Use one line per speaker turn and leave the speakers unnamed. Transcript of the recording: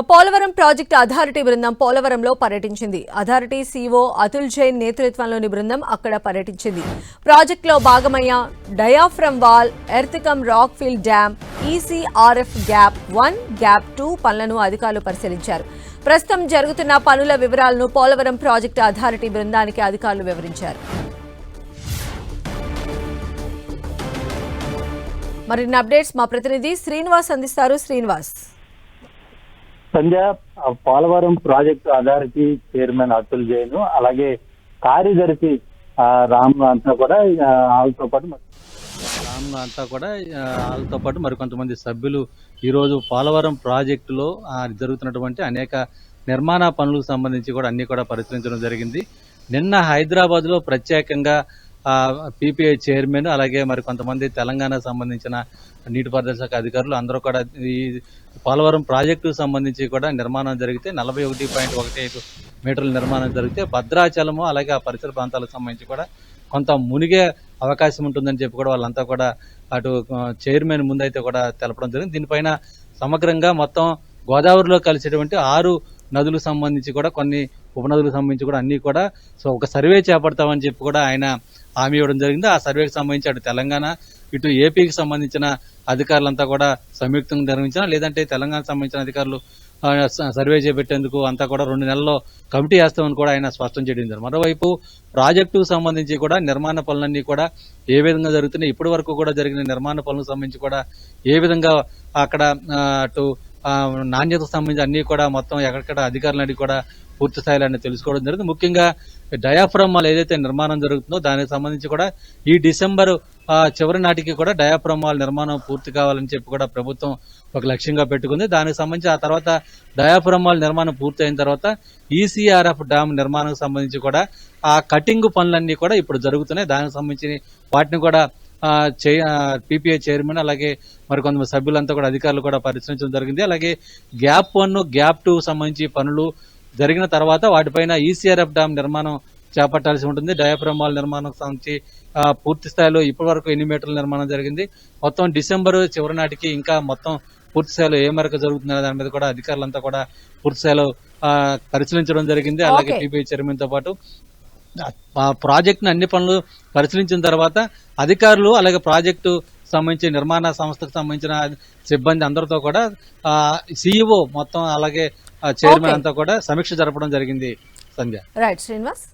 Polavaram project authority బృందం పోలవరంలో పర్యటించింది. అథారిటీ సీఓ అతుల్ జైన్ నేతృత్వంలోని బృందం అక్కడ పర్యటించింది. ప్రాజెక్టులో భాగమయ్య diaphragm wall earth cum rock fill dam ECRF gap one gap two పనులను అధికారులు పరిశీలించారు. ప్రస్తుతం జరుగుతున్న పనుల వివరాలను పోలవరం ప్రాజెక్టు అథారిటీ బృందానికి అధికారులు వివరించారు. మరిన్ని అప్డేట్స్ మా ప్రతినిధి శ్రీనివాస్ అందిస్తారు. Srinivas.
Sandhya Polavaram project authority chairman Atul Jain అలాగే కార్యదర్శి రామ్ అంతా కూడా వాళ్ళతో పాటు
రామ్ అంతా కూడా వాళ్ళతో పాటు మరికొంతమంది సభ్యులు ఈరోజు పోలవరం ప్రాజెక్టులో జరుగుతున్నటువంటి అనేక నిర్మాణ పనులకు సంబంధించి కూడా అన్ని కూడా పరిశీలించడం జరిగింది. నిన్న హైదరాబాద్లో ప్రత్యేకంగా పీపీఐ చైర్మన్ అలాగే మరి కొంతమంది తెలంగాణ సంబంధించిన నీటిపారుదల శాఖ అధికారులు అందరూ కూడా ఈ పోలవరం ప్రాజెక్టుకు సంబంధించి కూడా నిర్మాణం జరిగితే నలభై ఒకటి పాయింట్ ఒకటి ఐదు మీటర్ల నిర్మాణం జరిగితే భద్రాచలము అలాగే ఆ పరిసర ప్రాంతాలకు సంబంధించి కూడా కొంత మునిగే అవకాశం ఉంటుందని చెప్పి కూడా వాళ్ళంతా కూడా అటు చైర్మన్ ముందైతే కూడా తెలపడం జరిగింది. దీనిపైన సమగ్రంగా మొత్తం గోదావరిలో కలిసేటువంటి ఆరు నదులకు సంబంధించి కూడా కొన్ని ఉపనదులకు సంబంధించి కూడా అన్ని కూడా సో ఒక సర్వే చేపడతామని చెప్పి కూడా ఆయన హామీ ఇవ్వడం జరిగింది. ఆ సర్వేకి సంబంధించి అటు తెలంగాణ ఇటు ఏపీకి సంబంధించిన అధికారులంతా కూడా సంయుక్తంగా నిర్వహించిన లేదంటే తెలంగాణకు సంబంధించిన అధికారులు సర్వే చేపట్టేందుకు అంతా కూడా రెండు నెలల్లో కమిటీ వేస్తామని కూడా ఆయన స్పష్టం చేయడం మరోవైపు ప్రాజెక్టుకు సంబంధించి కూడా నిర్మాణ పనులన్నీ కూడా ఏ విధంగా జరుగుతున్నాయి? ఇప్పటి వరకు కూడా జరిగిన నిర్మాణ పనులకు సంబంధించి కూడా ఏ విధంగా అక్కడ అటు నాణ్యతకు సంబంధించి అన్ని కూడా మొత్తం ఎక్కడెక్కడ అధికారులు అడిగి కూడా పూర్తి స్థాయిలో తెలుసుకోవడం జరిగింది ముఖ్యంగా డయాఫ్రమ్ మాల్ ఏదైతే నిర్మాణం జరుగుతుందో దానికి సంబంధించి కూడా ఈ డిసెంబర్ చివరి నాటికి కూడా డయాఫ్రమ్ మాల్ నిర్మాణం పూర్తి కావాలని చెప్పి కూడా ప్రభుత్వం ఒక లక్ష్యంగా పెట్టుకుంది. దానికి సంబంధించి ఆ తర్వాత డయాఫ్రమ్ మాల్ నిర్మాణం పూర్తి అయిన తర్వాత ఈసీఆర్ఎఫ్ డ్యామ్ నిర్మాణానికి సంబంధించి కూడా ఆ కటింగ్ పనులన్నీ కూడా ఇప్పుడు జరుగుతున్నాయి. దానికి సంబంధించి వాటిని కూడా పీపీఐ చైర్మన్ అలాగే మరి కొంతమంది సభ్యులంతా కూడా అధికారులు కూడా పరిశీలించడం జరిగింది. అలాగే గ్యాప్ వన్ గ్యాప్ టూ సంబంధించి పనులు జరిగిన తర్వాత వాటిపైన ఈసీఆర్ఎఫ్ డ్యామ్ నిర్మాణం చేపట్టాల్సి ఉంటుంది. డయాఫ్రమ్ వాల్ నిర్మాణం సంబంధించి పూర్తి స్థాయిలో ఇప్పటి వరకు ఎన్ని మీటర్ల నిర్మాణం జరిగింది. మొత్తం డిసెంబర్ చివరి నాటికి ఇంకా మొత్తం పూర్తి స్థాయిలో ఏ మేరకు జరుగుతుందనే దాని మీద కూడా అధికారులంతా కూడా పూర్తి స్థాయిలో పరిశీలించడం జరిగింది. అలాగే. పీపీఐ చైర్మన్తో పాటు ప్రాజెక్టును అన్ని పనులు పరిశీలించిన తర్వాత అధికారులు అలాగే ప్రాజెక్టు సంబంధించి నిర్మాణ సంస్థకు సంబంధించిన సిబ్బంది అందరితో కూడా సీఈఓ మొత్తం అలాగే చైర్మన్. అంతా కూడా సమీక్ష జరపడం జరిగింది సంధ్య
రైట్ శ్రీనివాస్